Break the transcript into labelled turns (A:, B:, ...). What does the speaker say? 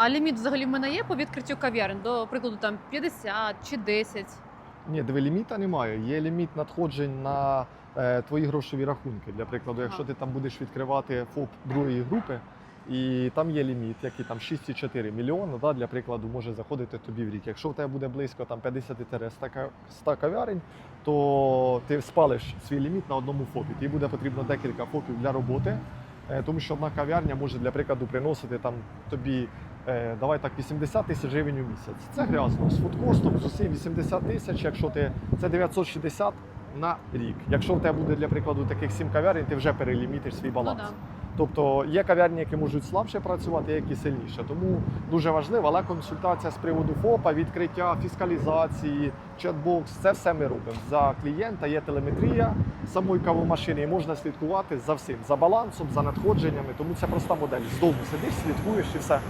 A: А ліміт взагалі в мене є по відкриттю кав'ярень? До прикладу, там 50 чи 10.
B: Ні, диви, ліміта немає. Є ліміт надходжень на е, твої грошові рахунки. Для прикладу, якщо ти там будеш відкривати ФОП другої групи, і там є ліміт, який там 6,4 мільйона, да, для прикладу, може заходити тобі в рік. Якщо в тебе буде близько там 50-100 кав'ярень, то ти спалиш свій ліміт на одному ФОПі. Тобі буде потрібно декілька ФОПів для роботи, е, тому що одна кав'ярня може для прикладу приносити там тобі. Е, Давай так 80 тисяч гривень у місяць. Це грязно. З фудкостом, з усім 80 тисяч, якщо ти це 960 на рік. Якщо в тебе буде для прикладу таких 7 кав'ярень, ти вже перелімітиш свій баланс.
A: Ну, да.
B: Тобто є кав'ярні, які можуть слабше працювати, які сильніше. Тому дуже важливо, але консультація з приводу ФОПа, відкриття, фіскалізації, чат-бокс, це все ми робимо. За клієнта є телеметрія самої кавомашини, і можна слідкувати за всім, за балансом, за надходженнями. Тому це проста модель. З дому сидиш, слідкуєш і все.